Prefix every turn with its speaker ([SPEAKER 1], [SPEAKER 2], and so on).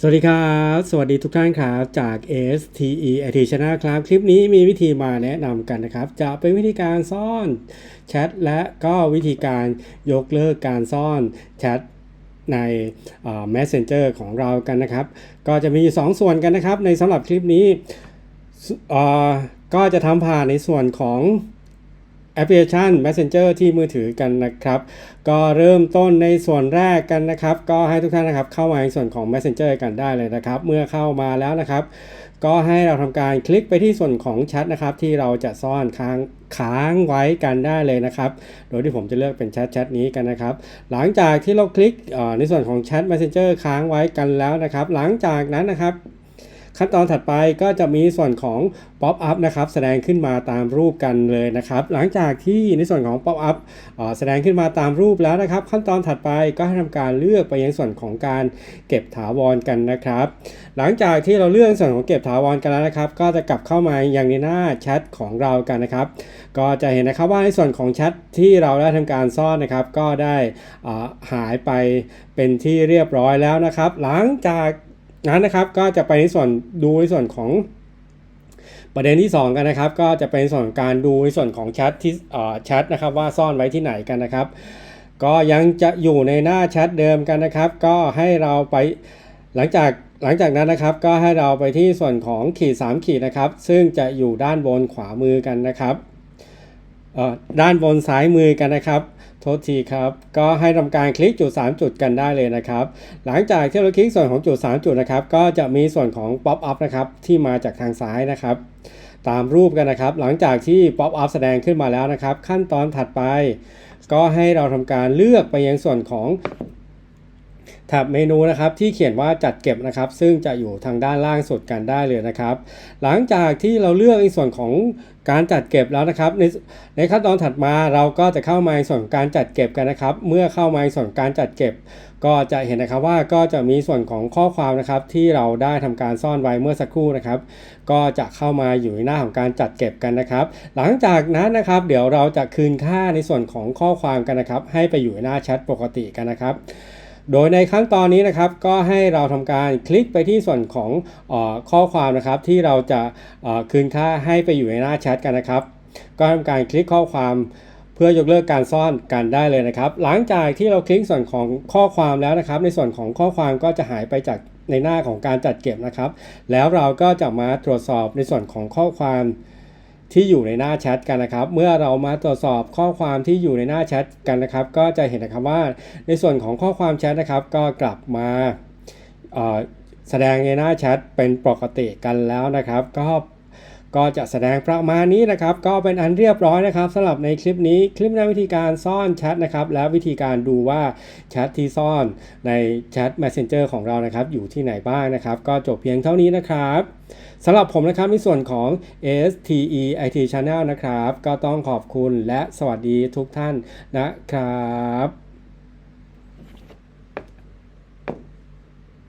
[SPEAKER 1] สวัสดีครับ สวัสดีทุกท่านครับ จาก STE IT Channel ครับ คลิปนี้มีวิธีมาแนะนำกันนะครับ จะเป็นวิธีการซ่อนแชทและก็วิธีการยกเลิกการซ่อนแชทใน Messenger ของเรากันนะครับ ก็จะมีอยู่สองส่วนกันนะครับ ในสำหรับคลิปนี้ก็จะทำผ่านในส่วนของ แอปพลิเคชัน Messenger ที่มือถือกันนะครับ ก็เริ่มต้นในส่วนแรกกันนะครับ ก็ให้ทุกท่านนะครับเข้ามาในส่วนของ Messenger กันได้เลยนะครับ เมื่อเข้ามาแล้วนะครับ ก็ให้เราทำการคลิกไปที่ส่วนของแชทนะครับ ที่เราจะซ่อนค้างค้างไว้กันได้เลยนะครับ โดยที่ผมจะเลือกเป็นแชทแชทนี้กันนะครับ หลังจากที่เราคลิกในส่วนของแชท Messenger ค้างไว้กันแล้วนะครับ หลังจากนั้นนะครับ ขั้นตอนถัดไปก็จะมีส่วนของ Pop up นะครับแสดงขึ้นมาตามรูปกันเลยนะครับ หลังจากที่ในส่วนของ Pop up เอ่อแสดงขึ้นมาตามรูปแล้วนะครับ ขั้นตอนถัดไปก็ให้ทำการเลือกไปยังส่วนของการเก็บถาวรกันนะครับ หลังจากที่เราเลือกส่วนของเก็บถาวรกันแล้วนะครับ ก็จะกลับเข้ามาอยังในหน้าแชทของเรากันนะครับ ก็จะเห็นนะครับว่าในส่วนของแชทที่เราได้ทำการซ่อนนะครับ ก็ได้หายไปเป็นที่เรียบร้อยแล้วนะครับ หลังจาก นั้นนะครับก็จะไปในส่วนดูในส่วนของประเด็นที่ 2 กันนะครับ ก็จะเป็นส่วนการดูในส่วนของแชทที่แชทนะครับว่าซ่อนไว้ที่ไหนกันนะครับ ก็ยังจะอยู่ในหน้าแชทเดิมกันนะครับ ก็ให้เราไปหลังจากหลังจากนั้นนะครับ ก็ให้เราไปที่ส่วนของขีด3ขีดนะครับ ซึ่งจะอยู่ด้านบนขวามือกันนะครับ ด้านบนซ้ายมือกันนะครับ โทษทีครับ ก็ให้ทำการคลิกจุด 3 จุดกันได้เลยนะครับ หลังจากที่เราคลิกส่วนของจุด 3 จุดนะครับ ก็จะมีส่วนของ Pop up นะครับ ที่มาจากทางซ้ายนะครับ ตามรูปกันนะครับ หลังจากที่ Pop up แสดงขึ้นมาแล้วนะครับ ขั้นตอนถัดไป ก็ให้เราทำการเลือกไปยังส่วนของ แท็บเมนูนะครับที่เขียนว่าจัดเก็บนะครับ ซึ่งจะอยู่ทางด้านล่างสุดกันได้เลยนะครับ หลังจากที่เราเลือกในส่วนของการจัดเก็บแล้วนะครับ ในในขั้นตอนถัดมาเราก็จะเข้ามาในส่วนการจัดเก็บกันนะครับ เมื่อเข้ามาในส่วนการจัดเก็บ ก็จะเห็นนะครับว่าก็จะมีส่วนของข้อความนะครับ ที่เราได้ทำการซ่อนไว้เมื่อสักครู่นะครับ ก็จะเข้ามาอยู่ในหน้าของการจัดเก็บกันนะครับ หลังจากนั้นนะครับ เดี๋ยวเราจะคืนค่าในส่วนของข้อความกันนะครับ ให้ไปอยู่ในหน้าแชทปกติกันนะครับ โดยในขั้นตอนนี้นะครับก็ให้เราทำการคลิกไปที่ส่วนของอข้อความนะครับที่เราจะคืนค่าให้ไปอยู่ในหน้าแชทกันนะครับ ก็ทำการคลิกข้อความเพื่อยกเลิกการซ่อนกันได้เลยนะครับ หลังจากที่เราคลิกส่วนของข้อความแล้วนะครับ ในส่วนของข้อความก็จะหายไปจากในหน้าของการจัดเก็บนะครับ แล้วเราก็จะมาตรวจสอบในส่วนของข้อความ ที่อยู่ในหน้าแชทกันนะครับ เมื่อเรามาตรวจสอบข้อความที่อยู่ในหน้าแชทกันนะครับ ก็จะเห็นนะครับว่าในส่วนของข้อความแชทนะครับ ก็กลับมาแสดงในหน้าแชทเป็นปกติกันแล้วนะครับ ก็ ก็จะแสดงประมาณนี้นะครับ ก็เป็นอันเรียบร้อยนะครับสำหรับในคลิปนี้คลิปในวิธีการซ่อนแชทนะครับ และวิธีการดูว่าแชทที่ซ่อนในแชท Messenger ของเรานะครับ อยู่ที่ไหนบ้างนะครับ ก็จบเพียงเท่านี้นะครับสำหรับผมนะครับในส่วนของ STE IT Channel นะครับ ก็ต้องขอบคุณและสวัสดีทุกท่านนะครับ